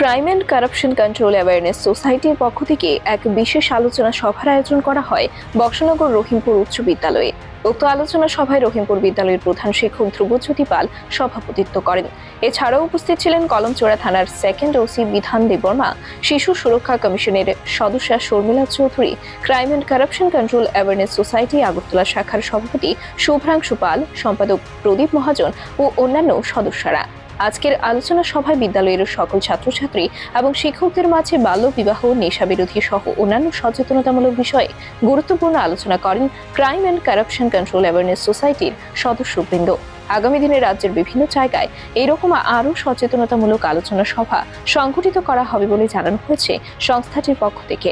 Crime and corruption control awareness সোসাইটির পক্ষ থেকে এক বিশেষ আলোচনা সভার আয়োজন করা হয় বক্সনগর রহিমপুর উচ্চ বিদ্যালয়ে। উক্ত আলোচনা সভায় রহিমপুর বিদ্যালয়ের প্রধান শিক্ষক ধ্রুবজ্যোতি পাল সভাপতিত্ব করেন। এছাড়াও উপস্থিত ছিলেন কলমচোড়া থানার সেকেন্ড ওসি বিধান দেববর্মা, শিশু সুরক্ষা কমিশনের সদস্যা Sharmila Chowdhury crime and corruption control awareness society Agartala শাখার সভাপতি শুভ্রাংশু পাল, সম্পাদক প্রদীপ মহাজন ও অন্যান্য সদস্যরা। আজকের আলোচনা সভায় বিদ্যালয়ের সকল ছাত্রছাত্রী এবং শিক্ষকদের মাঝে বাল্য বিবাহ নেশা বিরোধী সহ অন্যান্য সচেতনতামূলক বিষয়ে গুরুত্বপূর্ণ আলোচনা করেন crime and corruption control awareness সোসাইটির সদস্যবৃন্দ। আগামী দিনে রাজ্যের বিভিন্ন জায়গায় এরকম আরও সচেতনতামূলক আলোচনা সভা সংঘটিত করা হবে বলে জানানো হয়েছে সংস্থাটির পক্ষ থেকে।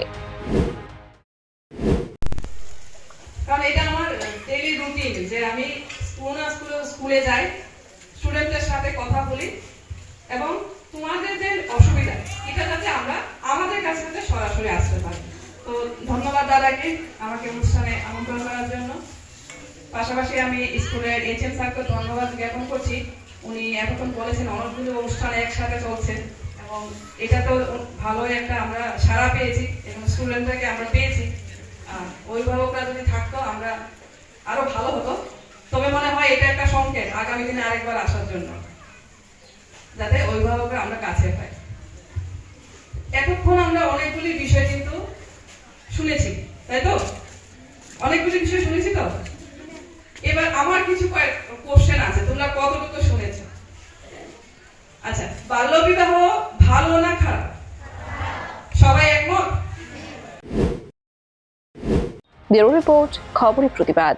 কারণ এটা আমার ডেইলি রুটিন যে আমি স্কুল যাই কথা বলি এবং তোমাদের যে অসুবিধা, এটা যাতে আমরা আমাদের কাছে যাতে সরাসরি আসতে পারি। তো ধন্যবাদ দাদাকে আমাকে অনুষ্ঠানে আমন্ত্রণ করার জন্য। পাশাপাশি আমি স্কুলের এইচএম স্যারকে ধন্যবাদ জ্ঞাপন করছি। উনি এতক্ষণ বলেছেন, অনেকগুলো অনুষ্ঠান একসাথে চলছে এবং এটা তো ভালোই একটা আমরা সাড়া পেয়েছি এবং স্টুডেন্টদেরকে আমরা পেয়েছি। অভিভাবকরা যদি থাকতো, আমরা আরও ভালো হতো। তবে মনে হয় এটা একটা সংকেত আগামী দিনে আরেকবার আসার জন্য। যাতে অভিভাবকরা আমরা কাছে পাই। এতক্ষণ আমরা অনেকগুলি বিষয় কিন্তু শুনেছি, তাই তো? অনেকগুলি বিষয় শুনেছি তো? এবার আমার কিছু কোশ্চেন আছে, তোমরা কতটুকু শুনেছো? আচ্ছা বাল্য বিবাহ ভালো না খারাপ? সবাই একমত? ব্যুরো রিপোর্ট, খবরের প্রতিবাদ।